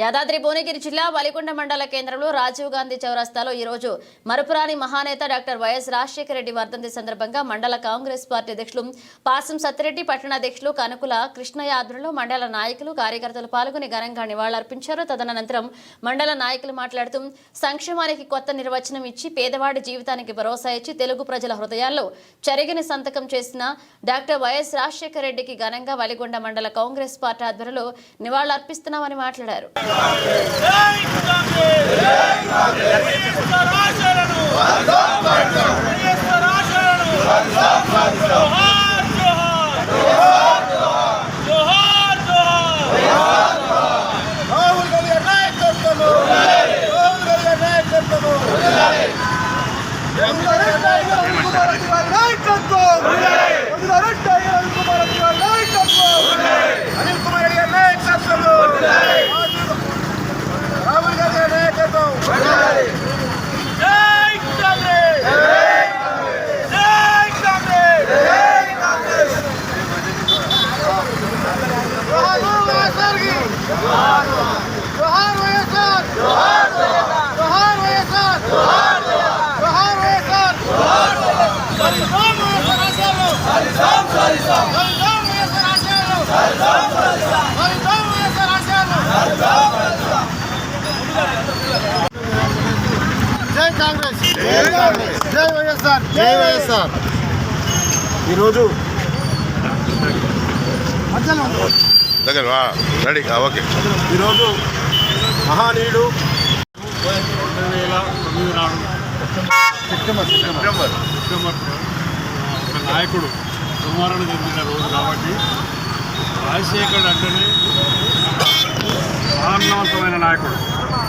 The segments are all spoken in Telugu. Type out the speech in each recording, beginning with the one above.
యాదాద్రి భువనగిరి జిల్లా వలికొండ మండల కేంద్రంలో రాజీవ్ గాంధీ చౌరస్తాలో ఈరోజు మరుపురాని మరపురాని మహానేత డాక్టర్ వైఎస్ రాజశేఖర రెడ్డి వర్ధంతి సందర్భంగా మండల కాంగ్రెస్ పార్టీ అధ్యక్షులు పాసం సత్తిరెడ్డి పట్టణ అధ్యక్షులు కనుకుల కృష్ణయ్య ఆధ్వర్యంలో మండల నాయకులు కార్యకర్తలు పాల్గొని ఘనంగా నివాళులర్పించారు. తదనంతరం మండల నాయకులు మాట్లాడుతూ సంక్షేమానికి కొత్త నిర్వచనం ఇచ్చి పేదవాడి జీవితానికి భరోసా ఇచ్చి తెలుగు ప్రజల హృదయాల్లో చెరగిని సంతకం చేసిన డాక్టర్ వైఎస్ రాజశేఖర రెడ్డికి ఘనంగా వలిగొండ మండల కాంగ్రెస్ పార్టీ ఆధ్వర్యంలో నివాళులర్పిస్తున్నామని మాట్లాడారు. నాయకత్వం రాహుల్ గాంధీ నాయకత్వం నాయకత్వం అనిల్ కుమార్ రెడ్డి గారి నాయకత్వం రాహుల్ గాంధీ గారి నాయకత్వం జై కాంగ్రెస్ జై కాంగ్రెస్ జోహార్ వైఎస్ఆర్కి జోహార్ వైఎస్ఆర్ జోహార్ వైఎస్ఆర్ జోహార్ వైఎస్ఆర్ సరిదాం వైఎస్ఆర్ ఆశయాలు సరిదాం సరిదాం సరిదాం వైఎస్ఆర్ ఆశయాలు సరిదాం సరిదాం సరిదాం వైఎస్ఆర్ ఆశయాలు జై కాంగ్రెస్ జై కాంగ్రెస్ జై వైఎస్ఆర్ జై వైఎస్ఆర్ ఈరోజు దగ్గర రెడీ ఆ, ఓకే. ఈరోజు మహానీయుడు రెండు వేల తొమ్మిది నాడు సెప్టెంబర్ సెప్టెంబర్. సెప్టెంబర్ ఒక నాయకుడు కుమారుడు జరిగిన రోజు కాబట్టి రాజశేఖరుడు అంటేనే మహాన్నవంతమైన నాయకుడు.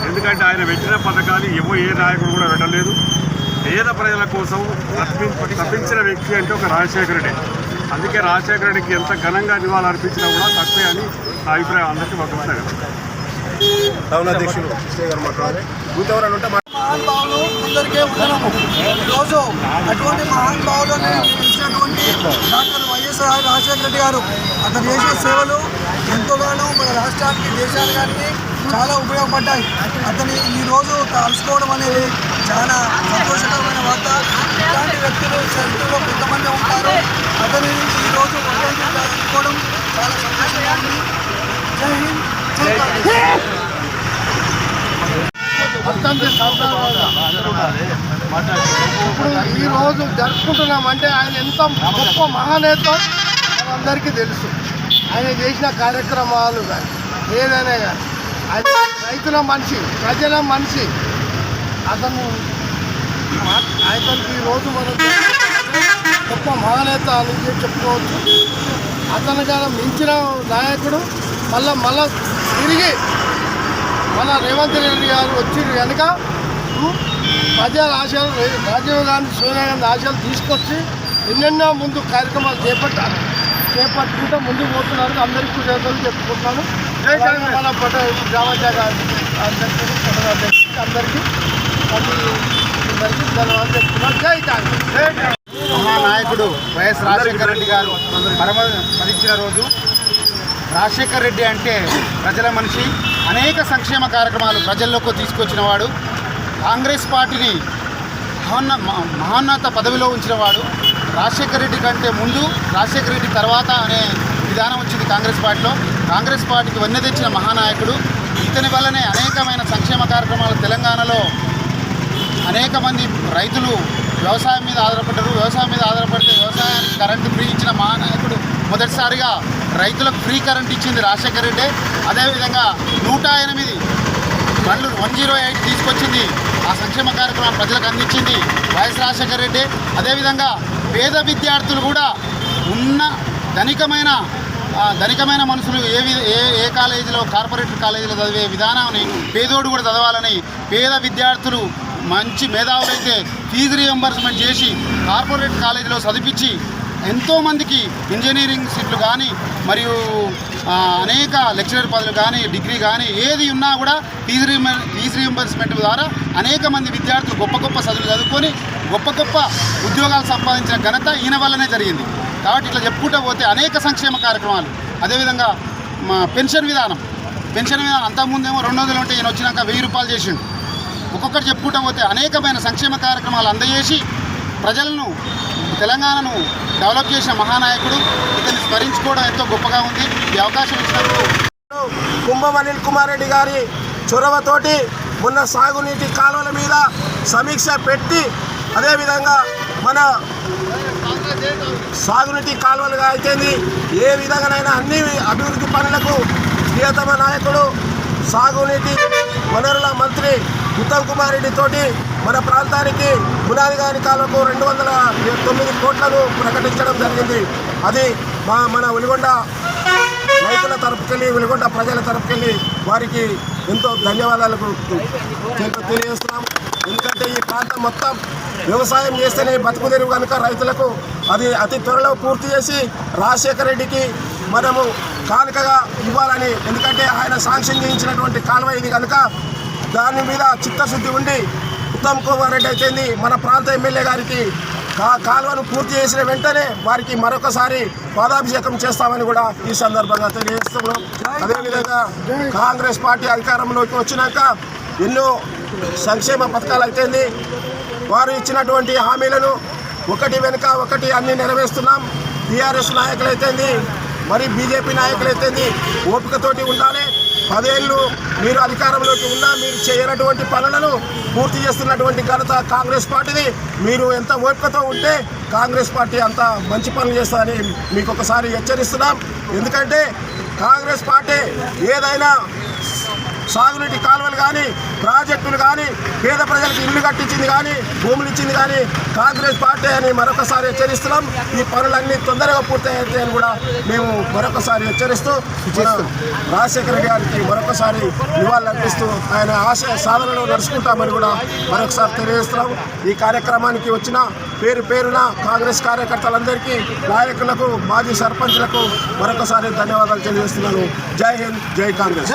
ఎందుకంటే ఆయన పెట్టిన పథకాలు ఏవో ఏ నాయకుడు కూడా పెట్టలేదు పేద ప్రజల కోసం తప్పి తప్పించిన వ్యక్తి అంటే ఒక రాజశేఖరుడే అందుకే రాజశేఖర రెడ్డికి ఎంత ఘనంగా నివాళులు అర్పించినా కూడా తప్పే అని నా అభిప్రాయం. అందరికీ ఉంటే మహానుభావులు అందరికీ ఉండడము ఈరోజు అటువంటి మహానుభావులను ఇచ్చినటువంటి డాక్టర్ వైఎస్ఆర్ రాజశేఖర రెడ్డి గారు అతను చేసిన సేవలు ఎంతోగానో మన రాష్ట్రానికి దేశానికి చాలా ఉపయోగపడ్డాయి. అతని ఈరోజు కలుసుకోవడం అనేది చాలా సంతోషకరమైన వార్త. ఇలాంటి వ్యక్తులు చరిత్రలో కొంతమంది ఉంటారు. అతని ఈరోజు వర్ధంతి జరుపుకోవడం చాలా సంతోషంగా ఉంది. జై హింద్. జై కాంగ్రెస్ అత్యంత ఇప్పుడు ఈ రోజు జరుపుకుంటున్నామంటే ఆయన ఎంత గొప్ప మహానేత అందరికీ తెలుసు. ఆయన చేసిన కార్యక్రమాలు కానీ ఏదైనా కానీ. ఆయన రైతుల మనిషి ప్రజల మనిషి. అతను అతనికి ఈ రోజు మనం గొప్ప మహానేత అని చెప్పి చెప్పుకోవచ్చు? అతను కానీ మించిన నాయకుడు మళ్ళా మళ్ళా తిరిగి మన రేవంత్ రెడ్డి గారు వచ్చి కనుక ప్రజల ఆశలు రాజీవ్ గాంధీ సోనియా గాంధీ ఆశలు తీసుకొచ్చి ఎన్నెన్నో ముందు కార్యక్రమాలు చేపట్టారు చేపట్టుకుంటూ ముందుకు పోతున్నారు. అందరికీ కృతజ్ఞతలు చెప్పుకుంటున్నాను. మన పట గ్రామ శాఖ అందరికీ మహానాయకుడు వైఎస్ రాజశేఖర రెడ్డి గారు పరమ స్మరించిన రోజు. రాజశేఖర రెడ్డి అంటే ప్రజల మనిషి. అనేక సంక్షేమ కార్యక్రమాలు ప్రజల్లోకి తీసుకొచ్చిన వాడు. కాంగ్రెస్ పార్టీని మహోన్న మహోన్నత పదవిలో ఉంచిన వాడు. రాజశేఖర రెడ్డి కంటే ముందు రాజశేఖర రెడ్డి తర్వాత అనే విధానం వచ్చింది కాంగ్రెస్ పార్టీలో. కాంగ్రెస్ పార్టీకి వన్నె తెచ్చిన మహానాయకుడు. ఇతని వల్లనే అనేకమైన సంక్షేమ కార్యక్రమాలు తెలంగాణలో అనేక మంది రైతులు వ్యవసాయం మీద ఆధారపడ్డారు. వ్యవసాయం మీద ఆధారపడితే వ్యవసాయానికి కరెంటు ఫ్రీ ఇచ్చిన మహానాయకుడు మొదటిసారిగా రైతులకు ఫ్రీ కరెంట్ ఇచ్చింది రాజశేఖర రెడ్డి. అదేవిధంగా నూట ఎనిమిది బండ్లు వన్ జీరో ఎయిట్ తీసుకొచ్చింది. ఆ సంక్షేమ కార్యక్రమం ప్రజలకు అందించింది వైఎస్ రాజశేఖర రెడ్డి. అదేవిధంగా పేద విద్యార్థులు కూడా ఉన్న ధనికమైన ధనికమైన మనుషులు ఏ ఏ ఏ కాలేజీలో కార్పొరేట్ కాలేజీలో చదివే విధానాన్ని పేదోడు కూడా చదవాలని పేద విద్యార్థులు మంచి మేధావులైతే ఫీజు రీఎంబర్స్మెంట్ చేసి కార్పొరేట్ కాలేజీలో చదివించి ఎంతోమందికి ఇంజనీరింగ్ సీట్లు కానీ మరియు అనేక లెక్చరర్ పదవులు కానీ డిగ్రీ కానీ ఏది ఉన్నా కూడా ఫీజు రియంబర్ ఫీజు రీఎంబర్స్మెంట్ ద్వారా అనేక మంది విద్యార్థులు గొప్ప గొప్ప చదువులు చదువుకొని గొప్ప గొప్ప ఉద్యోగాలు సంపాదించిన ఘనత ఈయన వల్లనే జరిగింది. కాబట్టి ఇట్లా చెప్పుకుంటూ పోతే అనేక సంక్షేమ కార్యక్రమాలు. అదేవిధంగా మా పెన్షన్ విధానం. పెన్షన్ విధానం అంతకుముందేమో రెండు వందలు ఉంటే ఈయన వచ్చినాక వెయ్యి రూపాయలు చేసిండు. ఒక్కొక్కటి చెప్పుకుంటూ పోతే అనేకమైన సంక్షేమ కార్యక్రమాలు అందజేసి ప్రజలను తెలంగాణను డెవలప్ చేసిన మహానాయకుడు ఇతన్ని స్మరించుకోవడం ఎంతో గొప్పగా ఉంది. ఈ అవకాశం ఇచ్చినందుకు కుంభం అనిల్ కుమార్ రెడ్డి గారి చొరవతోటి ఉన్న సాగునీటి కాలువల మీద సమీక్ష పెట్టి అదేవిధంగా మన సాగునీటి కాలువలుగా అయితేంది ఏ విధంగానైనా అన్ని అభివృద్ధి పనులకు ప్రియతమ నాయకుడు సాగునీటి వనరుల మంత్రి ఉత్తమ్ కుమార్ రెడ్డి తోటి మన ప్రాంతానికి పునాదిగాని కాలువకు రెండు వందల తొమ్మిది కోట్లను ప్రకటించడం జరిగింది. అది మా మన వెలుగొండ రైతుల తరపుకెళ్ళి వెలుగొండ ప్రజల తరపుకెళ్ళి వారికి ఎంతో ధన్యవాదాలు తెలు- తెలియజేస్తున్నాం ఎందుకంటే ఈ ప్రాంతం మొత్తం వ్యవసాయం చేస్తేనే బతుకు తెరువు కనుక రైతులకు అది అతి త్వరలో పూర్తి చేసి రాజశేఖర రెడ్డికి మనము కానుకగా ఇవ్వాలని ఎందుకంటే ఆయన శాంక్షన్ చేయించినటువంటి కాలువ ఇది కనుక దాని మీద చిత్తశుద్ధి ఉండి ఉత్తమ్ కుమార్ రెడ్డి అయితేంది మన ప్రాంత ఎమ్మెల్యే గారికి కాలువను పూర్తి చేసిన వెంటనే వారికి మరొకసారి పాదాభిషేకం చేస్తామని కూడా ఈ సందర్భంగా తెలియజేస్తున్నాం. అదేవిధంగా కాంగ్రెస్ పార్టీ అధికారంలోకి వచ్చినాక ఎన్నో సంక్షేమ పథకాలు అయితేంది. వారు ఇచ్చినటువంటి హామీలను ఒకటి వెనుక ఒకటి అన్ని నెరవేరుస్తున్నాం. టీఆర్ఎస్ నాయకులైతేంది మరి బీజేపీ నాయకులైతేంది ఓపికతోటి ఉండాలి. పదేళ్ళు మీరు అధికారంలోకి ఉన్నా మీరు చేయనటువంటి పనులను పూర్తి చేస్తున్నటువంటి ఘనత కాంగ్రెస్ పార్టీది. మీరు ఎంత ఓపికతో ఉంటే కాంగ్రెస్ పార్టీ అంత మంచి పనులు చేస్తారని మీకు ఒకసారి హెచ్చరిస్తున్నాం. ఎందుకంటే కాంగ్రెస్ పార్టీ ఏదైనా సాగునీటి కాలువలు కానీ ప్రాజెక్టులు కానీ పేద ప్రజలకు ఇల్లు కట్టించింది కానీ భూములు ఇచ్చింది కానీ కాంగ్రెస్ పార్టీ అని మరొకసారి హెచ్చరిస్తున్నాం. ఈ పనులన్నీ తొందరగా పూర్తయ్యాయి అని కూడా మేము మరొకసారి హెచ్చరిస్తూ మన రాజశేఖర గారికి మరొకసారి నివాళులర్పిస్తూ ఆయన ఆశయ సాధనలో నడుచుకుంటామని కూడా మరొకసారి తెలియజేస్తున్నాం. ఈ కార్యక్రమానికి వచ్చిన పేరు పేరున కాంగ్రెస్ కార్యకర్తలందరికీ నాయకులకు మాజీ సర్పంచ్లకు మరొకసారి ధన్యవాదాలు తెలియజేస్తున్నాను. జై హింద్ జై కాంగ్రెస్.